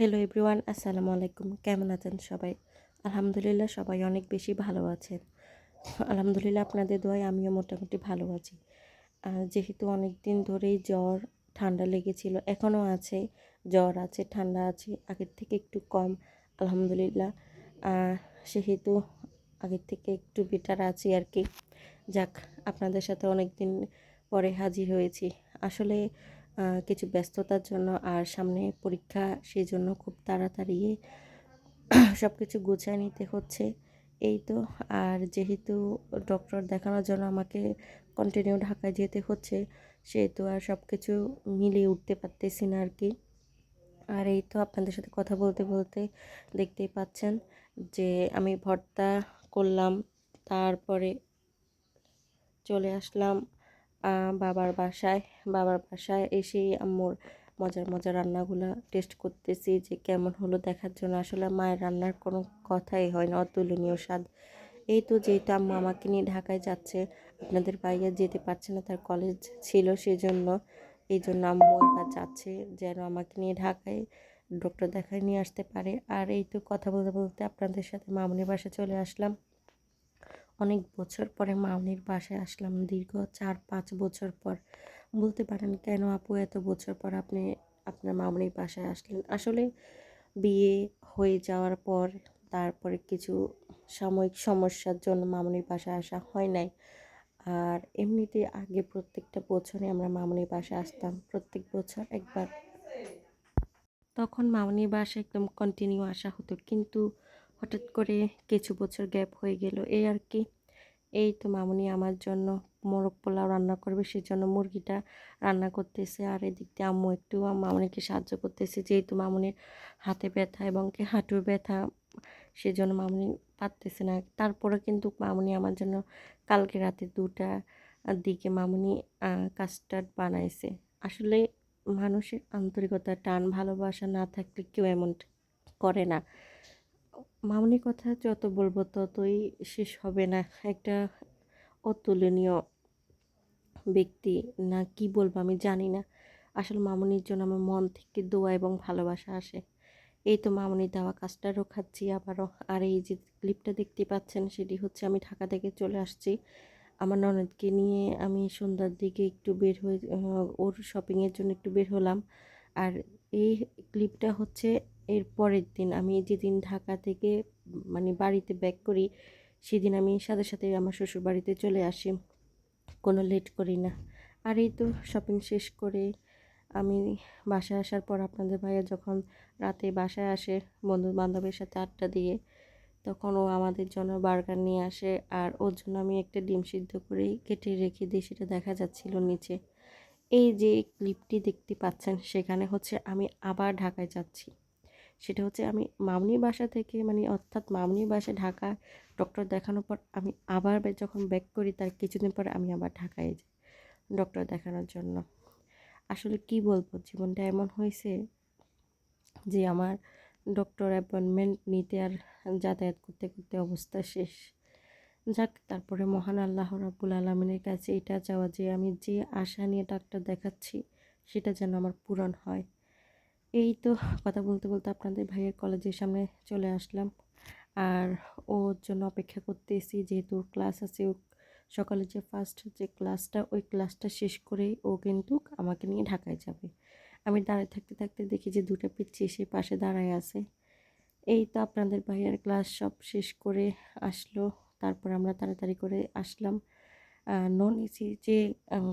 Hello everyone আসসালামু আলাইকুম কেমন আছেন সবাই? আলহামদুলিল্লাহ সবাই অনেক বেশি ভালো আছেন। আলহামদুলিল্লাহ আপনাদের দোয়ায় আমিও মোটামুটি ভালো আছি। যেহেতু অনেক দিন ধরেই জ্বর, ঠান্ডা লেগেছিল, এখনও আছে, জ্বর আছে, ঠান্ডা আছে, আগের থেকে একটু কম, আলহামদুলিল্লাহ। সেহেতু আগের থেকে একটু বেটার আছি আর কি। যাক, আপনাদের সাথে অনেক দিন পরে হাজির হয়েছি। আসলে কিছু ব্যস্ততার জন্য আর সামনে পরীক্ষা সেই জন্য খুব তাড়াতাড়ি সব কিছু গুছিয়ে নিতে হচ্ছে। এই তো, আর যেহেতু ডক্টর দেখানোর জন্য আমাকে কন্টিনিউ ঢাকায় যেতে হচ্ছে, সেহেতু আর সব কিছু মিলিয়ে উঠতে পারতেছি না আর কি। আর এই তো, আপনাদের সাথে কথা বলতে বলতে দেখতেই পাচ্ছেন যে আমি ভর্তা করলাম, তারপরে চলে আসলাম বাবার বাসায় বাবার বাসায় এসেই আম্মুর মজার মজার রান্নাগুলো টেস্ট করতেছি যে কেমন হলো দেখার জন্য। আসলে মায়ের রান্নার কোনো কথাই হয় না, অতুলনীয় স্বাদ। এই তো যেহেতু আম্মু আমাকে নিয়ে ঢাকায় যাচ্ছে, আপনাদের বাইরে যেতে পারছে না, তার কলেজ ছিল সেজন্য। এই জন্য আম্মু এবার যাচ্ছে যেন আমাকে নিয়ে ঢাকায় ডক্টর দেখায় নিয়ে আসতে পারে। আর এই তো কথা বলতে বলতে আপনাদের সাথে মামনির বাসা চলে আসলাম। অনেক বছর পরে মামনির বাসায় আসলাম। দীর্ঘ চার, পাঁচ বছর পর। বলতে পারেন, কেন আপু এত বছর পর আপনি আপনার মামনির বাসায় আসলেন? আসলে বিয়ে হয়ে যাওয়ার পর তারপরে কিছু সাময়িক সমস্যার জন্য মামনির বাসায় আসা হয় নাই। আর এমনিতে আগে প্রত্যেকটা বছরে আমরা মামনির বাসায় আসতাম, প্রত্যেক বছর একবার। তখন মামনির বাসায় একদম কন্টিনিউ আসা হতো। কিন্তু হঠাৎ করে কিছু বছর গ্যাপ হয়ে গেল। এই আর কি। এই তো মামুনি আমার জন্য মোরগ পোলাও রান্না করবে সেই জন্য মুরগিটা রান্না করতেছে। আর এদিক দিয়ে আম্মু একটু মামুনিকে সাহায্য করতেছে, যেহেতু মামুনির হাতে ব্যথা এবং কি হাঁটুর ব্যথা, সেজন্য মামুনি পারতেছে না। তারপরে কিন্তু মামুনি আমার জন্য কালকে রাতে দুটা দিকে মামুনি কাস্টার্ড বানাইছে। আসলে মানুষের আন্তরিকতা টান ভালোবাসা না থাকলে কেউ এমন করে না। মামনির কথা যত বলব ততই শেষ হবে না। একটা অতুলনীয় ব্যক্তি না কি বলব আমি জানি না। আসলে মামনির জন্য আমার মন থেকে দোয়া এবং ভালোবাসা আসে। এই তো মামনির দেওয়া কাজটারও খাচ্ছি আবারও। আর এই যে ক্লিপটা দেখতে পাচ্ছেন সেটি হচ্ছে আমি ঢাকা থেকে চলে আসছি। আমার ননদকে নিয়ে আমি সন্ধ্যার দিকে একটু বের হয়ে ওর শপিংয়ের জন্য একটু বের হলাম। আর এই ক্লিপটা হচ্ছে এর পরের দিন আমি যেদিন ঢাকা থেকে মানে বাড়িতে ব্যাক করি, সেদিন আমি সাথে সাথে আমার শ্বশুর বাড়িতে চলে আসি। কোনো লেট করি না। আর এই তো শপিং শেষ করে আমি বাসায় আসার পর আপনাদের ভাইয়া যখন রাতে বাসায় আসে বন্ধু বান্ধবের সাথে আড্ডা দিয়ে তখন ও আমাদের জন্য বার্গার নিয়ে আসে আর ওর জন্য আমি একটা ডিম সিদ্ধ করেই কেটে রেখে দিই, সেটা দেখা যাচ্ছিল নিচে। এই যে ক্লিপটি দেখতে পাচ্ছেন, সেখানে হচ্ছে আমি আবার ঢাকায় যাচ্ছি। সেটা হচ্ছে আমি মামনির বাসা থেকে মানে অর্থাৎ মামনির বাসা ঢাকা ডক্টর দেখানোর পর আমি আবার যখন ব্যাক করি তার কিছুদিন পর আমি আবার ঢাকায় যাই ডক্টর দেখানোর জন্য। আসলে কি বলব? জীবনটা এমন হয়েছে যে আমার ডক্টর অ্যাপয়েন্টমেন্ট নিতে আর যাতায়াত করতে করতে অবস্থা শেষ। যাক, তারপরে মহান আল্লাহ রাবুল আলমিনের কাছে এটা চাওয়া যে আমি যে আশা নিয়ে ডাক্তার দেখাচ্ছি সেটা যেন আমার পূরণ হয়। এই তো কথা বলতে বলতে আপনাদের ভাইয়ের কলেজের সামনে চলে আসলাম। আর ওর জন্য অপেক্ষা করতেছি, যেহেতু ক্লাস আছে, ও সকালে যে ফার্স্ট যে ক্লাসটা ওই ক্লাসটা শেষ করেই ও কিন্তু আমাকে নিয়ে ঢাকায় যাবে। আমি দাঁড়িয়ে থাকতে থাকতে দেখি যে দুটো পিচ্ছি সে পাশে দাঁড়ায় আছে। এই তো আপনাদের ভাইয়ের ক্লাস সব শেষ করে আসলো। তারপর আমরা তাড়াতাড়ি করে আসলাম। নন এসি যে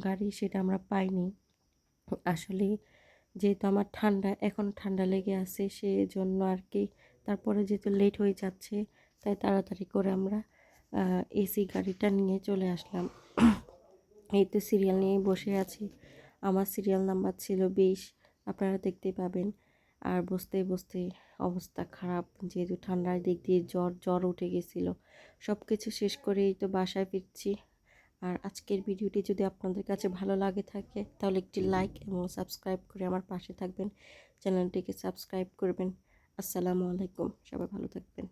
গাড়ি সেটা আমরা পাইনি। আসলে যেহেতু আমার ঠান্ডা, এখন ঠান্ডা লেগে আছে সেই জন্য আর কি তারপরে যেহেতু লেট হয়ে যাচ্ছে, তাই তাড়াতাড়ি করে আমরা এসি গাড়িটা নিয়ে চলে আসলাম। এই তো সিরিয়াল নিয়ে বসে আছি। আমার সিরিয়াল নাম্বার ছিল বিশ, আপনারা দেখতে পাবেন। আর বসতে বসতে অবস্থা খারাপ, যেহেতু ঠান্ডার দিক দিয়ে জ্বর জ্বর উঠে গেছিল। সব কিছু শেষ করেই তো বাসায় ফিরছি। আর আজকের ভিডিওটি যদি আপনাদের কাছে ভালো লাগে থাকে, তাহলে একটি লাইক এবং সাবস্ক্রাইব করে আমার পাশে থাকবেন। চ্যানেলটিকে সাবস্ক্রাইব করবেন। আসসালামু আলাইকুম। সবাই ভালো থাকবেন।